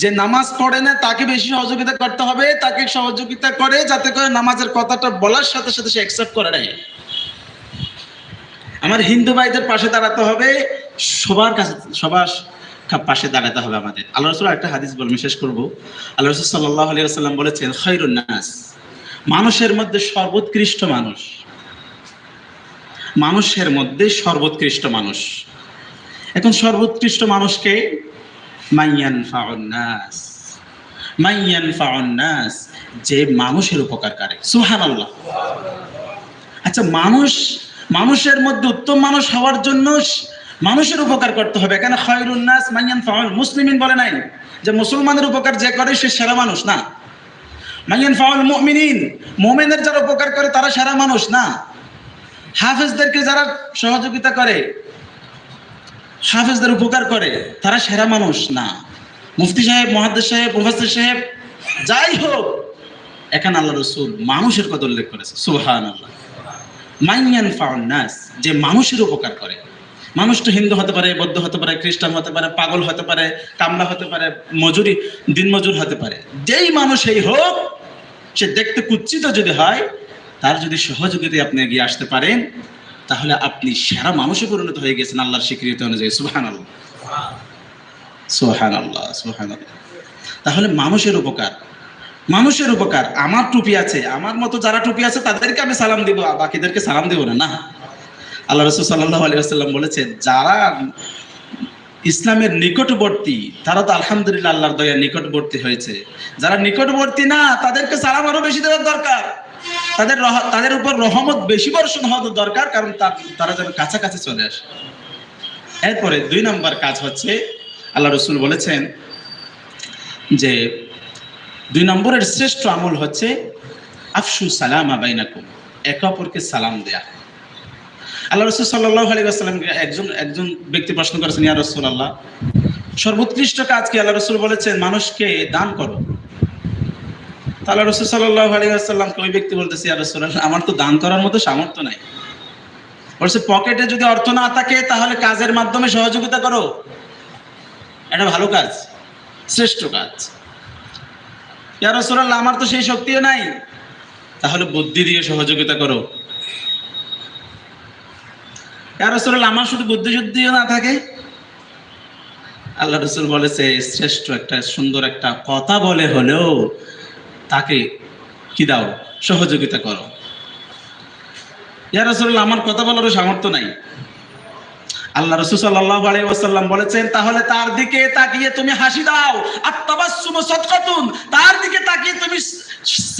যে নামাজ পড়ে না, তাকে বেশি সহযোগিতা করতে হবে, তাকে সহযোগিতা করে যাতে করে নামাজের কথাটা বলার সাথে সাথে সে অ্যাকসেপ্ট করে নেয়। আমার হিন্দু ভাইদের পাশে দাঁড়াতে হবে, সবার কাছে, সবার পাশে দাঁড়াতে হবে আমাদের। আল্লাহ রসুল একটা হাদিস বল শেষ করব। আল্লাহ রসুল সাল্লাহ আলী আসাল্লাম বলেছেন নাস। মানুষের মধ্যে সর্বোৎকৃষ্ট মানুষ। মানুষের মধ্যে সর্বোৎকৃষ্ট মানুষ। এখন সর্বোৎকৃষ্ট মানুষকে মাইয়ান মাইয়ান যে মানুষের উপকার করে। সুহান আল্লাহ আচ্ছা মানুষ, মানুষের মধ্যে উত্তম মানুষ হওয়ার জন্য মানুষের উপকার করতে হবে। এখানে খয়রুন্নাস মাইয়ান ফাউল মুসলিমিন বলে নাই যে মুসলমানের উপকার যে করে সে সেরা মানুষ, না। মাইয়ান ফাউল মুমিনিন, মোমেনের যারা উপকার করে তারা সেরা মানুষ, না। হাফেজদেরকে যারা সহযোগিতা করে হাফেজদের উপকার করে, তারা সেরা মানুষ, না। মুফতি সাহেব, মহাদ্দেশ সাহেব মুফাসির সাহেব, যাই হোক, এখানে আল্লাহ রসুল মানুষের কথা উল্লেখ করেছে সুহান আল্লাহ মাইয়ান ফাউন্নাস যে মানুষের উপকার করে। মানুষ তো হিন্দু হতে পারে, বৌদ্ধ হতে পারে, খ্রিস্টান হতে পারে, পাগল হতে পারে, কামলা হতে পারে, মজুরি, দিনমজুর হতে পারে। যেই মানুষ এই হোক, সে দেখতে কুচ্ছিত যদি হয়, তার যদি সহযোগিতায় আপনি এগিয়ে আসতে পারেন তাহলে আপনি সেরা মানুষে পরিণত হয়ে গেছেন আল্লাহর স্বীকৃতি অনুযায়ী সুহান আল্লাহ সুহান আল্লাহ সুহান আল্লাহ তাহলে মানুষের উপকার। মানুষের উপকার, আমার টুপি আছে, আমার মতো যারা টুপি আছে তাদেরকে আমি সালাম দিব বাকিদেরকে সালাম দিব না না। আল্লাহ রসুল সাল্লাহ আলিয়াল্লাম বলেছে যারা ইসলামের নিকটবর্তী, তারা তো আলহামদুলিল্লাহ আল্লাহর দয়া নিকটবর্তী হয়েছে। যারা নিকটবর্তী না, তাদেরকে সালাম আরও বেশি দেওয়ার দরকার। তাদের তাদের উপর রহমত বেশি বর্ষণ হওয়া দরকার, কারণ তারা যেন কাছাকাছি চলে আসে। এরপরে দুই নম্বর কাজ হচ্ছে, আল্লাহ রসুল বলেছেন যে, দুই নম্বরের শ্রেষ্ঠ আমল হচ্ছে, আফসু সালাম আবাইনাকুম একে অপরকে সালাম দেয়া। আল্লাহ রসুল সাল্লাহ আলী আসসালামকে একজন একজন ব্যক্তি প্রশ্ন করেছেন, ইয়া রসুল আল্লাহ সর্বোৎকৃষ্ট কাজ কি? আল্লাহ রসুল বলেছেন, মানুষকে দান করো। তা আল্লাহ রসুল সাল্লাহ ওই ব্যক্তি বলতেছি আর আমার তো দান করার মতো সামর্থ্য নাই। বলছে, পকেটে যদি অর্থ না থাকে, তাহলে কাজের মাধ্যমে সহযোগিতা করো। এটা ভালো কাজ, শ্রেষ্ঠ কাজ। ইয়া রাসূলুল্লাহ, আমার তো সেই শক্তিও নাই। তাহলে বুদ্ধি দিয়ে সহযোগিতা করো। ইয়া রাসূলুল্লাহ, আমার শুধু বুদ্ধি শুদ্ধিও না থাকে? আল্লাহ রসুল বলেছে, শ্রেষ্ঠ একটা, সুন্দর একটা কথা বলে হলেও তাকে কি দাও? সহযোগিতা করো। ইয়া রাসূলুল্লাহ, আমার কথা বলারও সামর্থ্য নাই। আল্লাহ রসুল সাল্লাল্লাহু আলাইহি ওয়াসাল্লাম বলেছেন, তাহলে তার দিকে তাকিয়ে তুমি হাসি দাও। আর তাবাসসুম সাদকাতুন, তার দিকে তাকিয়ে তুমি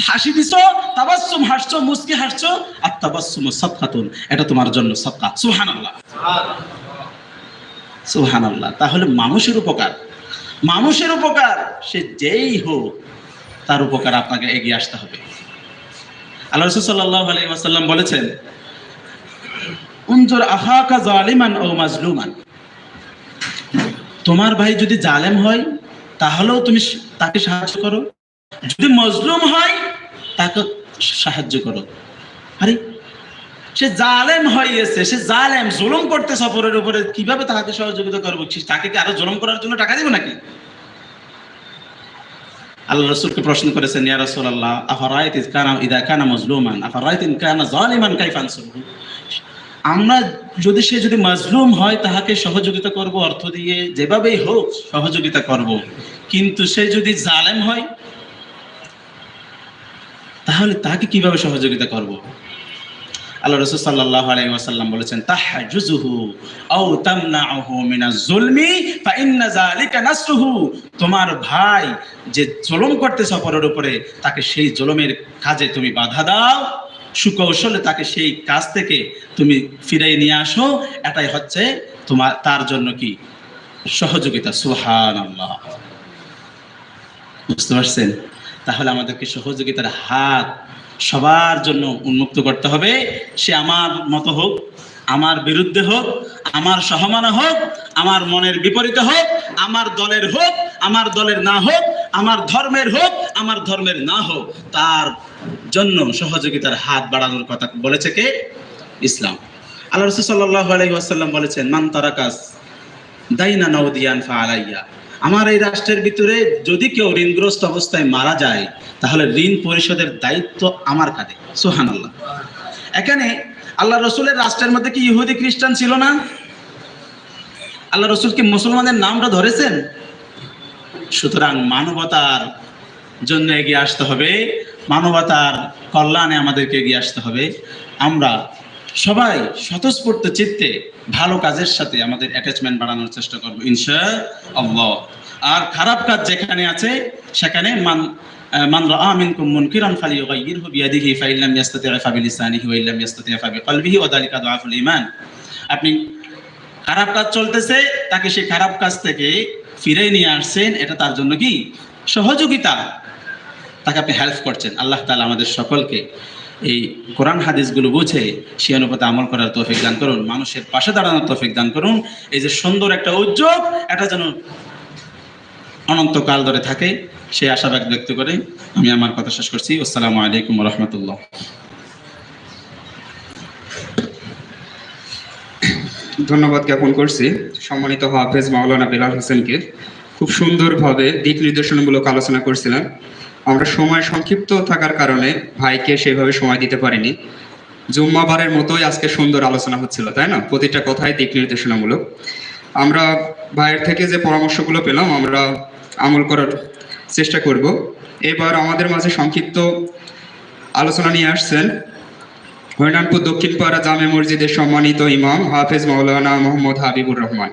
হাসি দিছো। তাবাসসুম হাসছো, মুস্কি হাসছো। আর তাবাসসুম সাদকাতুন, এটা তোমার জন্য সৎকাত সুহান আল্লাহ সুবহানাল্লাহ। সুবহানাল্লাহ। তাহলে মানুষের উপকার। মানুষের উপকার, সে যেই হোক তার উপকার আপনাকে এগিয়ে আসতে হবে। আল্লাহ রসুল আলাইহি ওয়াসাল্লাম বলেছেন, উনজুর আহাকা জালিমান ও মাজলুমান। তোমার ভাই যদি জালেম হয়, তাহলেও তুমি তাকে সাহায্য করো। যদি মজলুম হয়, তাকে সাহায্য করো। আরে, সে জালেম হয়ে গেছে সে জালেম, জুলুম করতে সফরের উপরে কীভাবে তাকে সহযোগিতা করব? তাকে কি আরও জুলুম করার জন্য টাকা দিব নাকি? আল্লাহ রসুলকে প্রশ্ন করেছেন, ইয়া রাসূলুল্লাহ, আফারাইত ইজ কানা ইদা কানা মজলুমান? আফারায়ত কানা জালিমান কাইফান আমরা যদি সে যদি মাজলুম হয়, তাহাকে সহযোগিতা করব, অর্থ দিয়ে যেভাবেই হোক সহযোগিতা করব। কিন্তু সে যদি জালেম হয়, তাহলে তাকে কীভাবে সহযোগিতা করব? আল্লাহ রসুল সাল্লাল্লাহু আলাইহি ওয়াসাল্লাম বলেছেন, তাহজুজুহু আও তামনাউহু মিনাজ জুলমি ফা ইন্না যালিকা নাসরুহু। তোমার ভাই যে জুলুম করতে সফরের উপরে, তাকে সেই জুলুমের কাজে তুমি বাধা দাও। সুকৌশলে তাকে সেই কাজ থেকে তুমি ফিরিয়ে নিয়ে আসো। এটাই হচ্ছে তোমার, তার জন্য কি? সহযোগিতা, সুবহানাল্লাহ। বুঝতে পারছেন? তাহলে আমাদেরকে সহযোগিতার হাত সবার জন্য উন্মুক্ত করতে হবে। সে আমার মতো হোক, আমার বিরুদ্ধে হোক, আমার সহমানা হোক, আমার মনের বিপরীতে হোক, আমার দলের হোক, আমার দলের না হোক, আমার ধর্মের হোক, আমার ধর্মের না হোক, তার জন্য সহযোগিতার হাত বাড়ানোর কথা বলেছে কে? ইসলাম। আল্লাহ রসুল সাল্লাহ ওয়াসাল্লাম বলেছেন, মান তারাকাস দাইনা নওদিয়ান ফা আলাইয়া আমার এই রাষ্ট্রের ভিতরে যদি কেউ ঋণগ্রস্ত অবস্থায় মারা যায়, তাহলে ঋণ পরিশোধের দায়িত্ব আমার কাঁধে। সোহান আল্লাহ এখানে আল্লাহ রসুলের রাষ্ট্রের মধ্যে কি ইহুদি, খ্রিস্টান ছিল না? আল্লাহ রসুল কি মুসলমানের নামটা ধরেছেন? সুতরাং মানবতার জন্য এগিয়ে আসতে হবে। মানবতার কল্যাণে আমাদেরকে এগিয়ে আসতে হবে। আমরা সবাই স্বতঃস্ফূর্ত চিত্তে ভালো কাজের সাথে আমাদের অ্যাটাচমেন্ট বাড়ানোর চেষ্টা করব ইনশা আল্লাহ আর খারাপ কাজ যেখানে আছে, সেখানে মান রাআ মিনকুম মুনকিরান ফালিয়ুগাইয়িরহু বিয়াদিহি ফাইন লাম ইয়াস্তাতি' ফাবিলিসানিহি ওয়া ইল্লাম ইয়াস্তাতি' ফাবিকলবিহি ওয়া যালিকা দুআফুল ঈমান। আপনি খারাপ কাজ চলতেছে, তাকে সেই খারাপ কাজ থেকে নিয়ে আসছেন, এটা তার জন্য কি? সহযোগিতা। তাকে আপনি হেল্প করছেন। আল্লাহ আমাদের সকলকে এই কোরআন হাদিসগুলো বুঝে সে অনুপাতে আমল করার তৌফিক দান করুন, মানুষের পাশে দাঁড়ানোর তৌফিক দান করুন। এই যে সুন্দর একটা উদ্যোগ, এটা যেন অনন্তকাল ধরে থাকে, সেই আশাবাদ ব্যক্ত করে আমি আমার কথা শেষ করছি। আসসালামু আলাইকুম রহমতুল্লাহ ধন্যবাদ জ্ঞাপন করছি। সম্মানিত হাফেজ মাওলানা বিলাল হোসেনকে। খুব সুন্দরভাবে দিক নির্দেশনামূলক আলোচনা করছিলেন আমরা সময় সংক্ষিপ্ত থাকার কারণে ভাইকে সেভাবে সময় দিতে পারিনি। জুম্মাবারের মতোই আজকে সুন্দর আলোচনা হচ্ছিল, তাই না? প্রতিটা কথাই দিক নির্দেশনামূলক। আমরা ভাইয়ের থেকে যে পরামর্শগুলো পেলাম, আমরা আমল করার চেষ্টা করব। এবার আমাদের মাঝে সংক্ষিপ্ত আলোচনা নিয়ে আসছেন হরিনামপুর দক্ষিণ পাড়া জামে মসজিদের সম্মানিত ইমাম হাফেজ মাওলানা মোহাম্মদ হাবিবুর রহমান।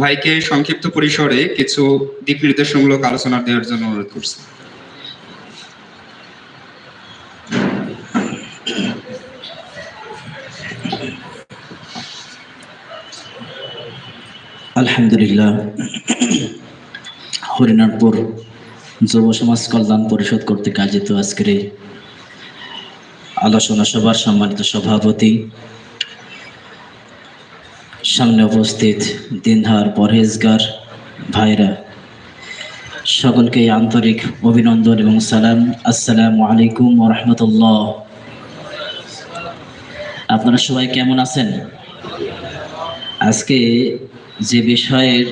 ভাইকে সংক্ষিপ্ত পরিসরে কিছু দিক নির্দেশমূলক আলোচনা দেওয়ার জন্য অনুরোধ করছি। আলহামদুলিল্লাহ। হরিনাথপুর যুব সমাজ কল্যাণ পরিষদ কর্তৃক আয়োজিত আজকের এই আলোচনা সভার সম্মানিত সভাপতি। সামনে উপস্থিত দিনহার পরহেজগার ভাইরা, সকলকে আন্তরিক অভিনন্দন এবং সালাম। আসসালামু আলাইকুম রহমতুল্লাহ। আপনারা সবাই কেমন আছেন? আজকে যে বিষয়ের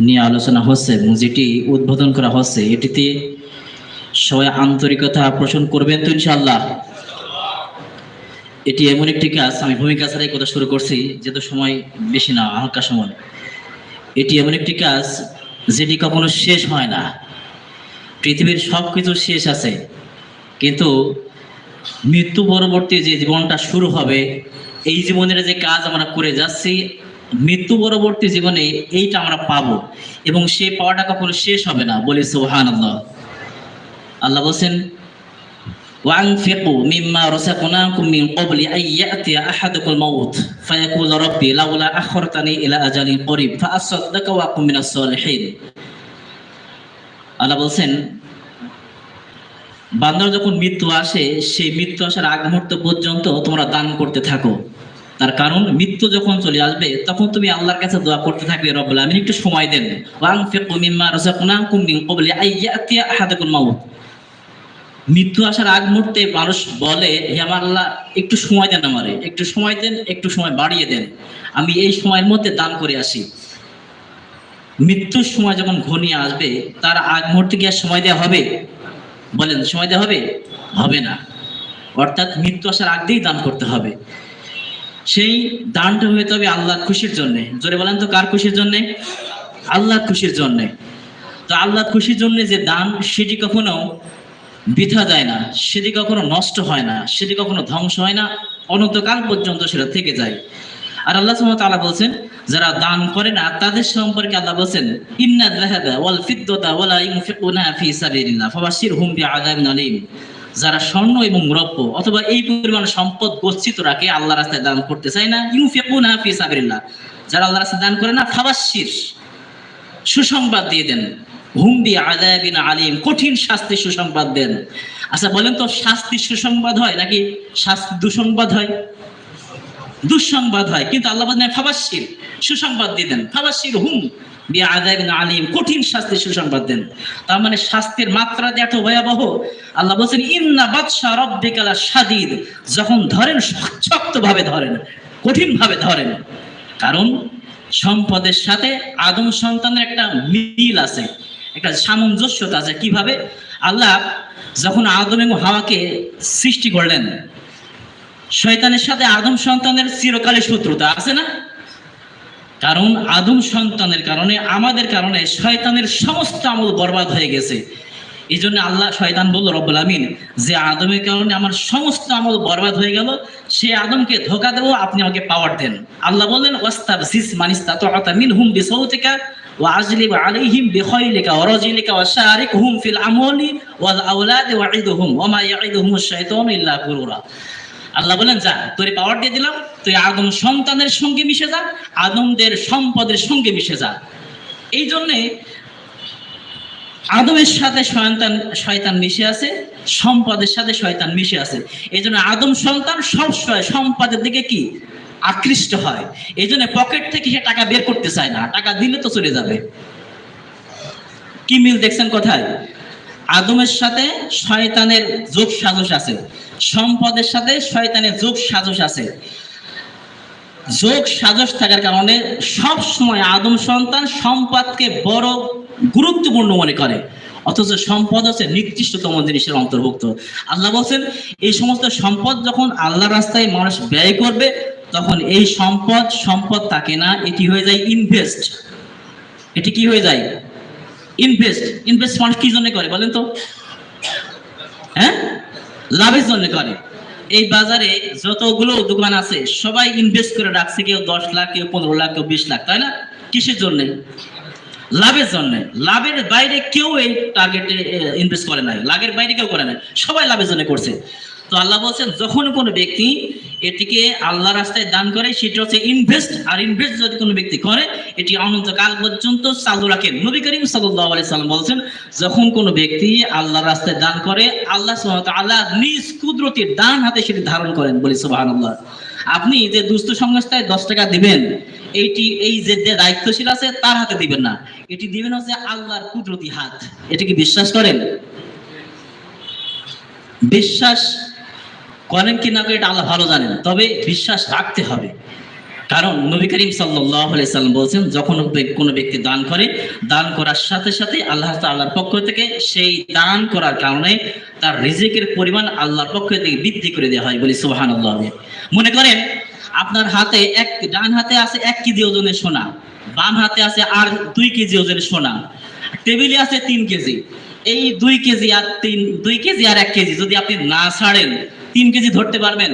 নিয়ে আলোচনা হচ্ছে এবং যেটি উদ্বোধন করা হচ্ছে, এটিতে সবাই আন্তরিকতা পোষণ করবেন তো ইনশাল্লাহ এটি এমন একটি কাজ, আমি ভূমিকা ছাড়াই কথা শুরু করছি, যেহেতু সময় বেশি না, হালকা সময়। এটি এমন একটি কাজ যেটি কখনো শেষ হয় না। পৃথিবীর সব কিছু শেষ আছে। কিন্তু মৃত্যু পরবর্তী যে জীবনটা শুরু হবে, এই জীবনের যে কাজ আমরা করে যাচ্ছি মৃত্যু পরবর্তী জীবনে এইটা আমরা পাবো এবং সে পাওয়াটা কখনো শেষ হবে না বলি সুহান আল্লাহ আল্লাহ বলছেন وأنفقوا مما رزقناكم من قبل أن يأتي أحدكم الموت فيقول ربي لولا أخرتني إلى أجل قريب فأصدق وأكن من الصالحين আল্লাহ বলছেন বান্দার যখন মৃত্যু আসে সেই মৃত্যু আসার আগ মুহূর্ত পর্যন্ত তোমরা দান করতে থাকো তার কারণ মৃত্যু যখন চলে আসবে, তখন তুমি আল্লাহর কাছে দোয়া করতে থাকবে, রব্বুল আমিন একটু সময় দেন। মৃত্যু আসার আগ মুহূর্তে মানুষ বলে, হে আল্লাহ, একটু সময় দেন আমারে। একটু সময় দেন, একটু সময় বাড়িয়ে দেন। আমি এই সময়ের মধ্যে দান করে আসি। মৃত্যুর সময় যখন ঘনিয়ে আসবে, তার আগ মুহূর্তে কি আর সময় দেওয়া হবে? বলেন, সময় দেওয়া হবে? হবে না। অর্থাৎ মৃত্যু আসার আগেই দান করতে হবে। সেই দানটা হইতে হবে আল্লাহর খুশির জন্য। জোরে বলেন তো, কার খুশির জন্য? আল্লাহর খুশির জন্য। তো আল্লাহর খুশির জন্য যে দান, সেটি কখনো বৃথা যায় না, সেটি কখনো নষ্ট হয় না, সেটি কখনো ধ্বংস হয় না, অনন্তকাল পর্যন্ত সেটা থেকে যায়। আর আল্লাহ তাআলা বলছেন, যারা দান করে না, তাদের সম্পর্কে আল্লাহ বলছেন ইন্না যাহাবা ওয়াল ফিদ্দাতা ওয়ালা ইউনফিকুনা ফি সাবিলিল্লাহ, ফাবাশশিরহুম বিআযাবিন আলীম। যারা স্বর্ণ এবং রৌপ্য অথবা এই পরিমাণ সম্পদ গচ্ছিত রাখে আল্লাহ রাস্তায় দান করতে চায় না। ইউনফিকুনা ফি সাবিলিল্লাহ। যারা আল্লাহ রাস্তায় দান করে না, ফাবাশশির, সুসংবাদ দিয়ে দেন। হুমবি আদাবিন আলিম, কঠিন শাস্তি সুসংবাদ দেন। আচ্ছা বলেন তো, শাস্তি সুসংবাদ হয় নাকি শাস্তি দুসংবাদ হয়? দুঃসংবাদ হয়, কিন্তু আল্লাহ ফাবাসির সুসংবাদ দিয়ে দেন। ফাবাসির হুম। বি আলিম, কঠিন শাস্তি সুসংবাদ দেন। তার মানে শাস্তির মাত্রা যে এত ভয়াবহ, আল্লাহ বলছেন, ইন্না বাদশা রব্বিকালা সাদিদ যখন ধরেন শক্ত ভাবে ধরেন কঠিন ভাবে ধরেন। কারণ সম্পদের সাথে আদম সন্তানের একটা মিল আছে, একটা সামঞ্জস্যতা আছে। কীভাবে? আল্লাহ যখন আদম এবং হাওয়াকে সৃষ্টি করলেন, শয়তানের সাথে আদম সন্তানের চিরকালে শত্রুতা আছে না? কারণ আদম সন্তানের কারণে আমাদের কারণে শয়তানের সমস্ত আমল বরবাদ হয়ে গেছে এই জন্য আল্লাহ শয়তান বলল রব্বুল আমিন যে আদমের কারণে আমার সমস্ত আমল বরবাদ হয়ে গেল সে আদমকে ধোকা দেবো আপনি আমাকে পাওয়ার দেন আল্লাহ বললেন ওয়াস্তাব সিস মানিস্তা তো মিন হুম বিসৌতিকা وأجلب عليهم بخيلك ورجلك وشاركهم في الأموال والأولاد وعدهم وما يعدهم الشيطان إلا غرورا আল্লাহ বলেন, যা, তোর পাওয়ার দিয়ে দিলাম, তুই আদম সন্তানের সঙ্গে মিশে যা, আদমদের সম্পদের সঙ্গে মিশে যা। এই জন্যে আদমের সাথে শয়তান শয়তান মিশে আছে, সম্পদের সাথে শয়তান মিশে আছে। এই জন্য আদম সন্তান সবসময় সম্পদের দিকে কি? আকৃষ্ট হয়। এই জন্য পকেট থেকে সে টাকা বের করতে চায় না, টাকা দিলে তো চলে যাবে। কি মিল দেখছেন কোথায়? আদমের সাথে শয়তানের যোগ সাজস আছে। সম্পদের সাথে শয়তানের যোগ সাজস আছে। যোগ সাজস থাকার কারণে সব সময় আদম সন্তান সম্পদকে বড় গুরুত্বপূর্ণ মনে করে। অথচ সম্পদ হচ্ছে নিকৃষ্টতম জিনিসের অন্তর্ভুক্ত। আল্লাহ বলছেন, এই সমস্ত সম্পদ যখন আল্লাহ রাস্তায় মানুষ ব্যয় করবে, তখন এই সম্পদ সম্পদ থাকে না, এটি হয়ে যায় ইনভেস্ট এটি কি হয়ে যায়? ইনভেস্ট ইনভেস্ট মানুষ কি জন্য করে বলেন তো? হ্যাঁ? লাভের জন্য করে। এই বাজারে যতগুলো দোকান আছে, সবাই ইনভেস্ট করে রাখছে কেউ দশ লাখ, কেউ পনেরো লাখ, কেউ বিশ লাখ, তাই না? কিসের জন্য? লাভের জন্য। লাভের বাইরে কেউ এই টার্গেটে ইনভেস্ট করে নাই। লাভের বাইরে কেউ করে নাই। সবাই লাভের জন্য করছে। তো আল্লাহ বলছেন, যখন কোনো ব্যক্তি এটিকে আল্লাহ রাস্তায় দান করে, সেটা হচ্ছে ইনভেস্ট আর ইনভেস্ট যদি কোনো ব্যক্তি করে, এটি অনন্তকাল পর্যন্ত চালু রাখেন নবী করিম সাল্লাম বলছেন, যখন কোনো ব্যক্তি আল্লাহ রাস্তায় দান করে, আল্লাহ আল্লাহ নিজ কুদরতির দান হাতে সেটি ধারণ করেন বলি সুবাহ আপনি যে দুস্থ সংস্থায় দশ টাকা দিবেন এইটি এই যে দায়িত্বশীল আছে, তার হাতে দিবেন না। এটি দিবেন হচ্ছে আল্লাহর কুদরতি হাত। এটা কি বিশ্বাস করেন? বিশ্বাস করেন কি না এটা আল্লাহ ভালো জানেন। তবে বিশ্বাস রাখতে হবে। কারণ নবী করিম সাল্লাম বলছেন, যখন কোনো ব্যক্তি দান করে, দান করার সাথে সাথে আল্লাহ আল্লাহর পক্ষ থেকে সেই দান করার কারণে তার রিজিকের পরিমাণ আল্লাহর পক্ষ থেকে বৃদ্ধি করে দেওয়া হয় বলি সুবাহান মনে করেন, আপনার হাতে এক, ডান হাতে আছে এক কেজি ওজনের সোনা, বাম হাতে আছে আর দুই কেজি ওজনের সোনা, টেবিলে আছে তিন কেজি। এই দুই কেজি আর তিন, দুই কেজি আর এক কেজি যদি আপনি না ছাড়েন তিন কেজি ধরতে পারবেন।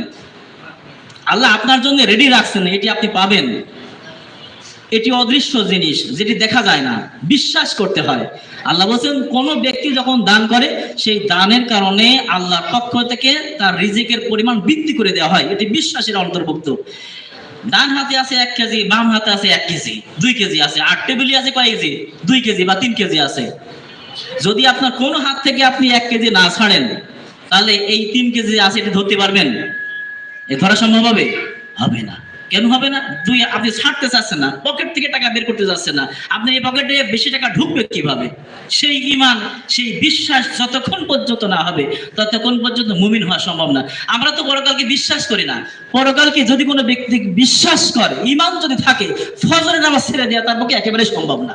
আল্লাহ আপনার জন্য রেডি রাখছেন, এটি আপনি পাবেন। এটি অদৃশ্য জিনিস, যেটি দেখা যায় না, বিশ্বাস করতে হয়। আল্লাহ বলছেন, কোন ব্যক্তি যখন দান করে, সেই দানের কারণে আল্লাহর পক্ষ থেকে তার রিজিকের পরিমাণ বৃদ্ধি করে দেওয়া হয়। এটি বিশ্বাসের অন্তর্ভুক্ত। ডান হাতে আছে এক কেজি, বাম হাতে আছে এক কেজি, দুই কেজি আছে। আর টেবিলে আছে কয় কেজি? দুই কেজি বা তিন কেজি আছে। যদি আপনার কোন হাত থেকে আপনি এক কেজি না ছাড়েন তাহলে এই তিন কেজি আছে, এটি ধরতে পারবেন? এ ধরা সম্ভব হবে? হবে না। কেন হবে না? দুই, আপনি ছাড়তে চাচ্ছেন না, পকেট থেকে টাকা বের করতে যাচ্ছেন না। আপনি এই পকেটে বেশি টাকা ঢুকবে কীভাবে? সেই ইমান সেই বিশ্বাস যতক্ষণ পর্যন্ত না হবে, ততক্ষণ পর্যন্ত মুমিন হওয়া সম্ভব না। আমরা তো পরকালকে বিশ্বাস করি না। পরকালকে যদি কোনো ব্যক্তি বিশ্বাস করে ইমান যদি থাকে, ফজরের নামাজ ছেড়ে দেওয়া তার পক্ষে একেবারে সম্ভব না।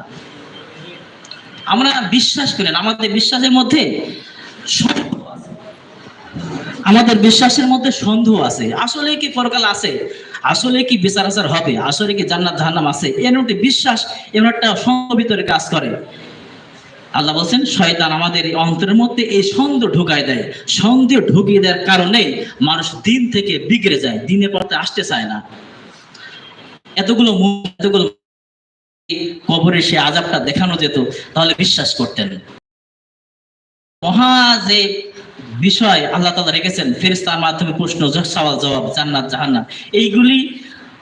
আমরা বিশ্বাস করেন আমাদের বিশ্বাসের মধ্যে। আমাদের বিশ্বাসের মধ্যে সন্দেহ আছে। আসলে কি পরকাল আছে? আসলে কি বিচার আচার হবে? আসলে কি জান্নাত, জাহান্নাম আছে? এর মধ্যে বিশ্বাস এমন একটা সন্দেহ ভিতরে কাজ করে। আল্লাহ বলছেন, শয়তান আমাদের এই অন্তরের মধ্যে এই সন্দেহ ঢুকায় দেয়। সন্দেহ ঢুকিয়ে দেওয়ার কারণে মানুষ দিন থেকে বিগড়ে যায় দিনের পথে আসতে চায় না। এতগুলো এতগুলো কবরে সে আজাবটা দেখানো যেত, তাহলে বিশ্বাস করতেন। মহা যে বিষয় আল্লাহ তালা রেখেছেন ফেরিস্তার মাধ্যমে প্রশ্ন সওয়াল, জবাব, জান্নাত, জাহান্নাম। এইগুলি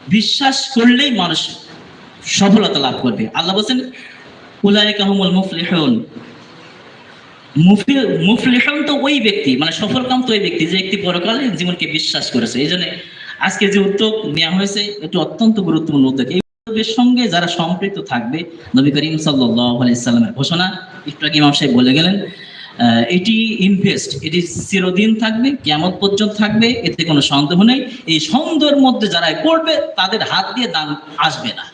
বিশ্বাস করলেই মানুষ সফলতা লাভ করবে। আল্লাহ বলছেন, উলাইকা হুমুল মুফলিহুন। মুফলি- মুফলিহুন তো ওই ব্যক্তি মানে সফলকাম তো ওই ব্যক্তি, যে ব্যক্তি পরকালে জীবনকে বিশ্বাস করেছে। এই জন্য আজকে যে উদ্যোগ নেওয়া হয়েছে, এটি অত্যন্ত গুরুত্বপূর্ণ উদ্যোগ। এই উদ্যোগের সঙ্গে যারা সম্পৃক্ত থাকবে, নবী করিম সাল্লাল্লাহু আলাইহি সাল্লামের ঘোষণা, একটু আগে সাহেব বলে গেলেন এটি ইনভেস্ট এটি চিরদিন থাকবে কেমন পর্যন্ত থাকবে এতে কোনো সন্দেহ নেই। এই সন্দেহের মধ্যে যারা পড়বে, তাদের হাত দিয়ে দান আসবে না।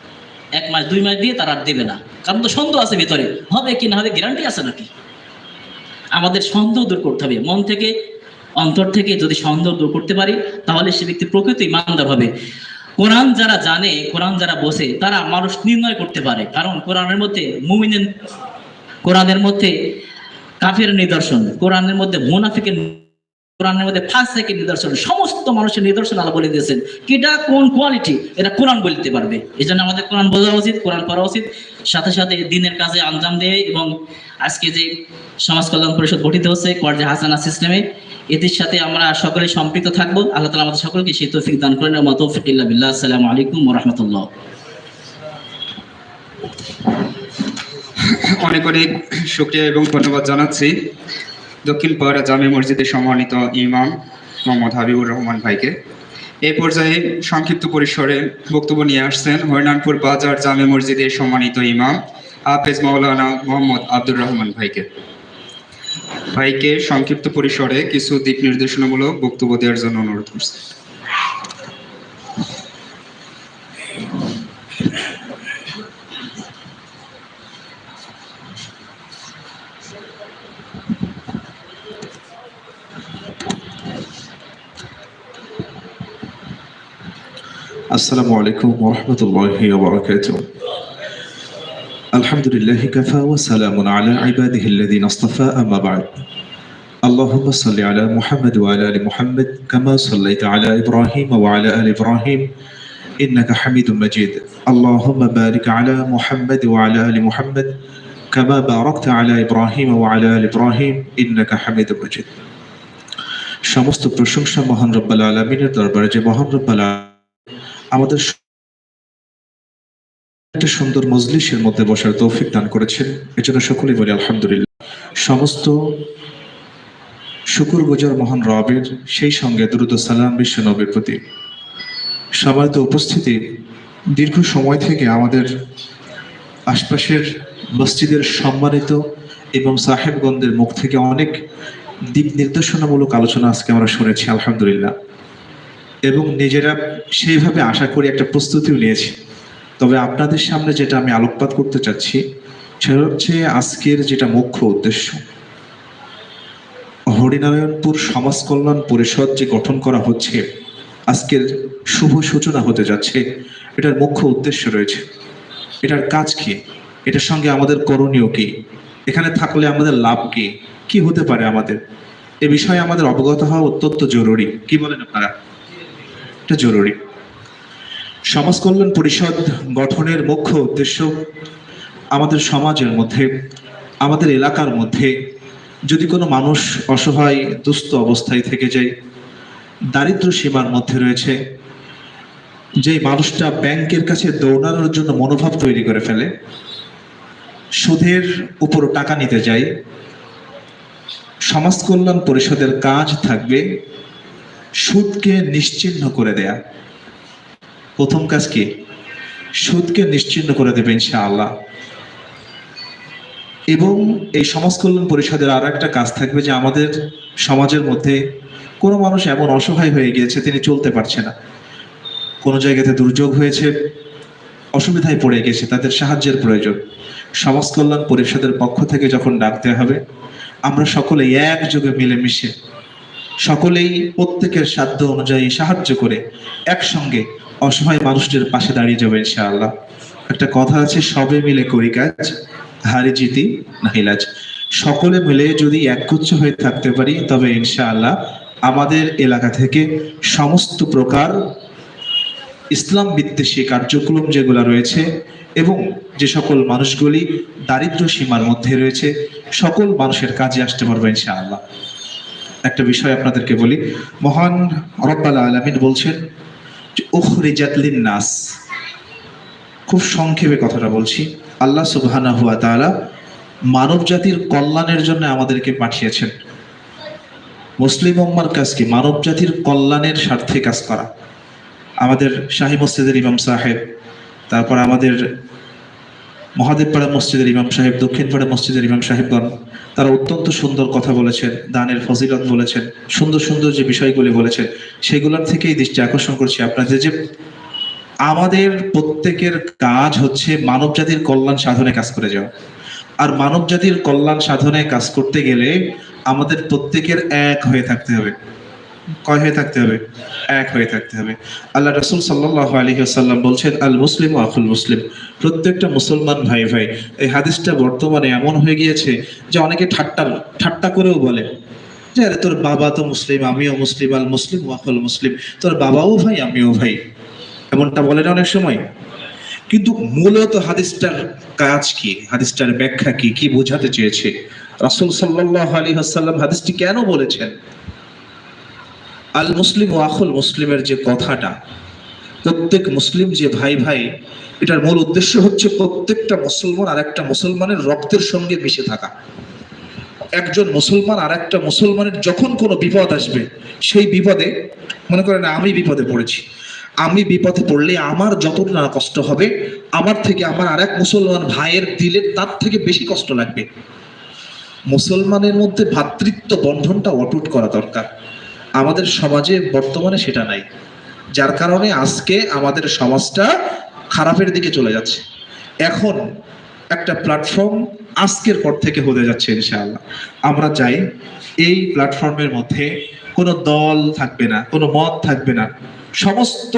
এক মাস, দুই মাস দিয়ে তারা দেবে না। কারণ তো সন্দেহ আছে ভিতরে। হবে কি না হবে গ্যারান্টি আছে নাকি? আমাদের সন্দেহ দূর করতে হবে। মন থেকে, অন্তর থেকে যদি সন্দেহ দূর করতে পারি, তাহলে সে ব্যক্তি প্রকৃত ইমানদার হবে। কোরআন যারা জানে, কোরআন যারা বসে তারা মানুষ নির্ণয় করতে পারে। কারণ কোরআনের মধ্যে মুমিনের, কোরআনের মধ্যে কাফের নিদর্শন, কোরআনের মধ্যে মুনাফিকের, কোরআনের মধ্যে ফাঁসেকের নিদর্শন, সমস্ত মানুষের নিদর্শন আল্লাহ বলে দিয়েছেন। কিটা কোন কোয়ালিটি এটা কোরআন বলতে পারবে। এই জন্য আমাদের কোরআন বোঝা উচিত, কোরআন পড়া উচিত। সাথে সাথে দিনের কাজে আঞ্জাম দিয়ে এবং আজকে যে সমাজ কল্যাণ পরিষদ গঠিত হচ্ছে কোয়ার্জে হাসানা সিস্টেমে, এদের সাথে আমরা সকলে সম্পৃক্ত থাকব। আল্লাহ তালা আমাদের সকলকে সেই তৌফিক দান করেন। আমার তৌফিক ইল্লা বিল্লাহ। আসসালামু আলাইকুম রহমতুল্লাহ। অনেক অনেক শুক্রিয়া এবং ধন্যবাদ জানাচ্ছি দক্ষিণ পাড়া জামে মসজিদের সম্মানিত ইমাম মোহাম্মদ হাবিবুর রহমান ভাইকে। এই পর্যায়ে সংক্ষিপ্ত পরিসরে বক্তব্য নিয়ে আসছেন হরিনানপুর বাজার জামে মসজিদের সম্মানিত ইমাম হাফেজ মাওলানা মোহাম্মদ আব্দুর রহমান ভাইকে। ভাইকে সংক্ষিপ্ত পরিসরে কিছু দিক নির্দেশনামূলক বক্তব্য দেওয়ার জন্য অনুরোধ করছি। السلام عليكم ورحمة الله وبركاته الحمد لله كفى وسلام على عباده الذين اصطفى أما بعد اللهم صل على محمد وعلى آل محمد كما صليت على إبراهيم وعلى آل إبراهيم إنك حميد مجيد اللهم بارك على محمد وعلى آل محمد كما باركت على إبراهيم وعلى آل إبراهيم إنك حميد مجيد সমস্ত প্রশংসা মহান রব্বাল আলমিনের দরবারে যে মহান রব্বাল আলামিন আমাদের একটা সুন্দর মজলিসের মধ্যে বসার তৌফিক দান করেছেন। এজন্য সকলেই বলি, আলহামদুলিল্লাহ। সমস্ত শুকুর গুজার মহান রবের সেই সঙ্গে দ্রুত সালাম বিশ্ব নবীর প্রতি। সম্মানিত উপস্থিতি, দীর্ঘ সময় থেকে আমাদের আশপাশের মসজিদের সম্মানিত এবং সাহেবগঞ্জের মুখ থেকে অনেক দিক নির্দেশনামূলক আলোচনা আজকে আমরা শুনেছি, আলহামদুলিল্লাহ। এবং নিজেরা সেইভাবে আশা করি একটা প্রস্তুতিও নিয়েছি। তবে আপনাদের সামনে যেটা আমি আলোকপাত করতে চাচ্ছি, সেটা হচ্ছে আজকের যেটা মুখ্য উদ্দেশ্য। হরিনারায়ণপুর সমাজ কল্যাণ পরিষদ যে গঠন করা হচ্ছে, আজকের শুভ সূচনা হতে যাচ্ছে, এটার মুখ্য উদ্দেশ্য রয়েছে। এটার কাজ কি? এটার সঙ্গে আমাদের করণীয় কি? এখানে থাকলে আমাদের লাভ কি? কি হতে পারে আমাদের? এ বিষয়ে আমাদের অবগত হওয়া অত্যন্ত জরুরি। কি বলেন আপনারা? এটা জরুরি। সমাজ কল্যাণ পরিষদ গঠনের মুখ্য উদ্দেশ্য আমাদের সমাজের মধ্যে, আমাদের এলাকার মধ্যে যদি কোনো মানুষ অসহায়, দুস্থ অবস্থায় থেকে যায়, দারিদ্র সীমার মধ্যে রয়েছে, যে মানুষটা ব্যাংকের কাছে দৌড়ানোর জন্য মনোভাব তৈরি করে ফেলে, সুদের উপর টাকা নিতে যায় সমাজ কল্যাণ পরিষদের কাজ থাকবে সুদকে নিশ্চিহ্ন করে দেয়া। প্রথম কাজ কি? সুদকে নিশ্চিহ্ন করে দেবে ইনশাআল্লাহ। এবং এই সমাজ কল্যাণ পরিষদের আর একটা কাজ থাকবে যে আমাদের সমাজের মধ্যে কোনো মানুষ এমন অসহায় হয়ে গিয়েছে, তিনি চলতে পারছে না। কোনো জায়গাতে দুর্যোগ হয়েছে, অসুবিধায় পড়ে গেছে, তাদের সাহায্যের প্রয়োজন। সমাজ কল্যাণ পরিষদের পক্ষ থেকে যখন ডাকতে হবে, আমরা সকলে একযোগে মিলেমিশে সকলেই প্রত্যেকের সাধ্য অনুযায়ী সাহায্য করে একসঙ্গে অসহায় মানুষদের পাশে দাঁড়িয়ে যাবে ইনশাআল্লাহ। একটা কথা আছে, সবে মিলে করি কাজ, হারি জিতি নাহিলাজ সকলে মিলে যদি একগুচ্ছ হয়ে থাকতে পারি, তবে ইনশাআল্লাহ আমাদের এলাকা থেকে সমস্ত প্রকার ইসলাম বিদ্বেষী কার্যক্রম যেগুলো রয়েছে এবং যে সকল মানুষগুলি দারিদ্র সীমার মধ্যে রয়েছে, সকল মানুষের কাজে আসতে পারবে ইনশাআল্লাহ। একটা বিষয় আপনাদেরকে বলি। মহান রব্বাল আলমিন বলছেন যে, উখরিজাত নাস খুব সংক্ষেপে কথাটা বলছি। আল্লাহ সুবহানাহু ওয়া তাআলা মানব জাতির কল্যাণের জন্য আমাদেরকে পাঠিয়েছেন। মুসলিম উম্মার কাজ কি? মানব জাতির কল্যাণের স্বার্থে কাজ করা। আমাদের শাহী মসজিদের ইমাম সাহেব, তারপর আমাদের মহাদেবপাড়া মসজিদের ইমাম সাহেব, দক্ষিণপাড়া মসজিদের ইমাম সাহেবগণ, তারা অত্যন্ত সুন্দর কথা বলেছেন, দানের ফজিলত বলেছেন, সুন্দর সুন্দর যে বিষয়গুলি বলেছেন, সেগুলোর থেকেই দৃষ্টি আকর্ষণ করছি আপনাদের যে আমাদের প্রত্যেকের কাজ হচ্ছে মানব জাতির কল্যাণ সাধনে কাজ করে যাওয়া। আর মানব জাতির কল্যাণ সাধনে কাজ করতে গেলে আমাদের প্রত্যেকের এক হয়ে থাকতে হবে। কয় হয়ে থাকতে হবে? এক হয়ে থাকতে হবে। আল্লাহ রসুল সাল্লাহ আলী সাল্লাম বলছেন আল মুসলিম ও আকুল মুসলিম। প্রত্যেকটা মুসলমান ভাই ভাই, এই হাদিসটা বর্তমানে এমন হয়ে গিয়েছে যে অনেকে ঠাট্টা ঠাট্টা করেও বলে, যে আরে তোর বাবা তো মুসলিম, আমিও মুসলিম আল মুসলিম ওয়াকুল মুসলিম। তোর বাবাও ভাই, আমিও ভাই। এমনটা বলে না অনেক সময়। কিন্তু মূলত হাদিসটার কাজ কি? হাদিসটার ব্যাখ্যা কি? কি বোঝাতে চেয়েছে? রাসূল সাল্লাল্লাহু আলাইহি ওয়াসাল্লাম হাদিসটি কেন বলেছেন? আল মুসলিম ও আখুল মুসলিমের যে কথাটা, প্রত্যেক মুসলিম যে ভাই ভাই, এটার মূল উদ্দেশ্য হচ্ছে প্রত্যেকটা মুসলমান আর একটা মুসলমানের রক্তের সঙ্গে মিশে থাকা। একজন মুসলমান আর একটা মুসলমানের যখন কোনো বিপদ আসবে, সেই বিপদে, মনে করেন আমি বিপদে পড়েছি, আমি বিপদে পড়লে আমার যতটা না কষ্ট হবে, আমার থেকে আমার আর এক মুসলমান ভাইয়ের দিলে তার থেকে বেশি কষ্ট লাগবে। মুসলমানের মধ্যে ভ্রাতৃত্ব বন্ধনটা অটুট করা দরকার। আমাদের সমাজে বর্তমানে সেটা নাই। যার কারণে আজকে আমাদের সমাজটা খারাপের দিকে চলে যাচ্ছে। এখন একটা প্ল্যাটফর্ম আজকের পর থেকে হতে যাচ্ছে ইনশাআল্লাহ। আমরা চাই এই প্ল্যাটফর্মের মধ্যে কোনো দল থাকবে না, কোনো মত থাকবে না। সমস্ত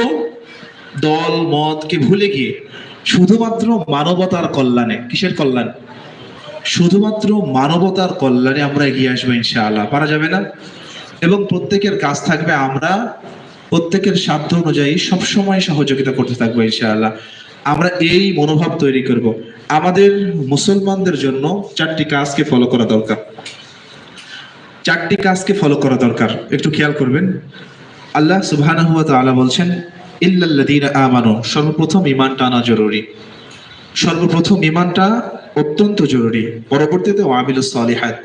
দল, মতকে ভুলে গিয়ে শুধুমাত্র মানবতার কল্যাণে, কিসের কল্যাণ? শুধুমাত্র মানবতার কল্যাণে আমরা এগিয়ে আসব ইনশাআল্লাহ। পারা যাবে না? এবং প্রত্যেকের কাজ থাকবে আমরা প্রত্যেকের সাধ্য অনুযায়ী সবসময় সহযোগিতা করতে থাকব, ইনশাআল্লাহ। আমরা এই মনোভাব তৈরি করব। আমাদের মুসলমানদের জন্য চারটি কাজকে ফলো করা দরকার। চারটি কাজকে ফলো করা দরকার। একটু খেয়াল করবেন। আল্লাহ সুবহানাহু ওয়া তাআলা বলছেন, ইল্লাল্লাযীনা আমানু সর্বপ্রথম ঈমানটা আনা জরুরি। সর্বপ্রথম ঈমানটা অত্যন্ত জরুরি। পরবর্তীতে ওয়ামিলু সলিহাত,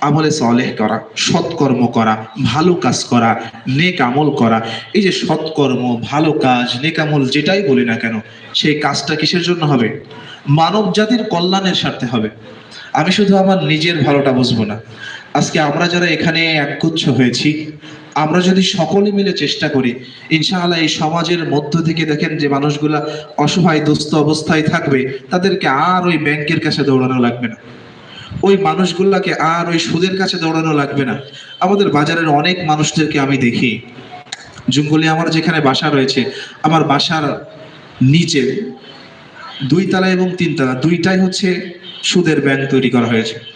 আমলে সলেহ করা, সৎকর্ম করা, ভালো কাজ করা, নেক আমল করা। এই যে সৎকর্ম, ভালো কাজ, নেক আমল যেটাই বলি না কেন, সেই কাজটা কিসের জন্য হবে? মানব জাতির কল্যাণের স্বার্থে হবে। আমি শুধু আমার নিজের ভালোটা বুঝব না। আজকে আমরা যারা এখানে একগুচ্ছ হয়েছি আমরা যদি সকলে মিলে চেষ্টা করি, ইনশাআল্লাহ এই সমাজের মধ্য থেকে দেখেন যে মানুষগুলা অসহায়, দুস্থ অবস্থায় থাকবে, তাদেরকে আর ওই ব্যাংকের কাছে দৌড়ানো লাগবে না। ওই মানুষগুলাকে আর ওই সুদের কাছে দৌড়ানো লাগবে না। আমাদের বাজারের অনেক মানুষদেরকে আমি দেখি। জঙ্গলে আমার যেখানে বাসা রয়েছে, আমার বাসার নিচে দুই তালা এবং তিন তালা, দুইটাই হচ্ছে সুদের ব্যাংক তৈরি করা হয়েছে।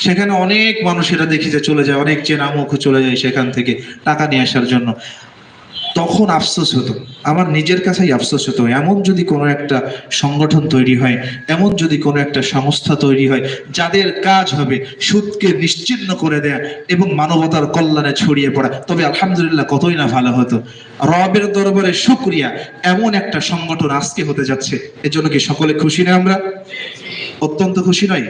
সেখানে অনেক মানুষেরা দেখি যে চলে যায়, অনেক চেনা মুখ চলে যায় সেখান থেকে টাকা নিয়ে আসার জন্য। তখন আফসোস হতো, আমার নিজের কাছেই আফসোস হতো। এমন যদি কোনো একটা সংগঠন তৈরি হয়, এমন যদি কোনো একটা সংস্থা তৈরি হয়, যাদের কাজ হবে সুদকে নিশ্চিন্ন করে দেয়া এবং মানবতার কল্যাণে ছড়িয়ে পড়া, তবে আলহামদুলিল্লাহ কতই না ভালো হতো। রবের দরবারে শুক্রিয়া, এমন একটা সংগঠন আজকে হতে যাচ্ছে এজন্য কি সকলে খুশি না আমরা? অত্যন্ত খুশি নয়?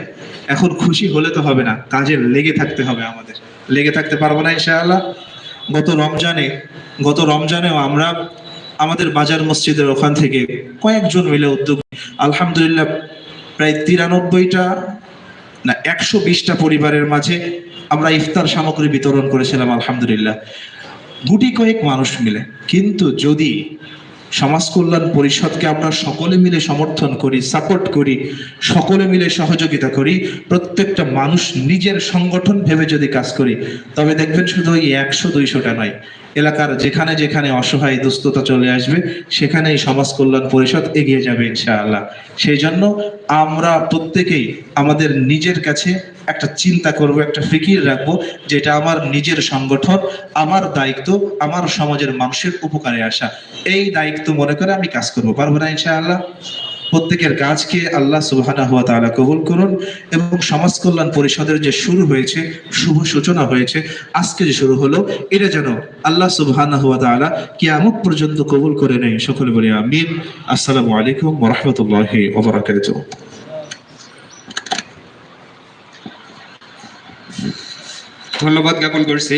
এখন খুশি হলে তো হবে না, কাজে লেগে থাকতে হবে আমাদের। লেগে থাকতে পারব না ইনশাআল্লাহ। গত রমজানে, গত রমজানেও আমরা আমাদের বাজার মসজিদের ওখান থেকে কয়েকজন মিলে উদ্যোগ আলহামদুলিল্লাহ, প্রায় তিরানব্বইটা না, একশো বিশটা পরিবারের মাঝে আমরা ইফতার সামগ্রী বিতরণ করেছিলাম, আলহামদুলিল্লাহ। গুটি কয়েক মানুষ মিলে। কিন্তু যদি সমাজ কল্যাণ পরিষদকে আমরা সকলে মিলে সমর্থন করি সাপোর্ট করি, সকলে মিলে সহযোগিতা করি, প্রত্যেকটা মানুষ নিজের সংগঠন ভেবে যদি কাজ করি, তবে দেখবেন শুধু ওই একশো, দুইশোটা নয় এলাকার যেখানে যেখানে অসহায় দুস্থতা চলে আসবে, সেখানেই সমাজ কল্যাণ পরিষদ এগিয়ে যাবে ইনশাআল্লাহ। সেই জন্য আমরা প্রত্যেকেই আমাদের নিজের কাছে একটা চিন্তা করব, একটা ফিকির রাখব, যেটা আমার নিজের সংগঠন, আমার দায়িত্ব, আমার সমাজের মানুষের উপকারে আসা। এই দায়িত্ব মনে করে আমি কাজ করব। পারব না ইনশাআল্লাহ? প্রত্যেকের কাজকে আল্লাহ সুবহানাহু ওয়া তাআলা কবুল করুন এবং সমাজ কল্যাণ পরিষদের যে শুরু হয়েছে, শুভ সূচনা হয়েছে, আজকে যে শুরু হলো, এটা যেন আল্লাহ সুবহানাহু ওয়া তাআলা কিয়ামত পর্যন্ত কবুল করে নেয়। সকলে বলি আমিন। আসসালামু আলাইকুম রাহমাতুল্লাহি ওয়া বারাকাতুহু। ধন্যবাদ জ্ঞাপন করছি।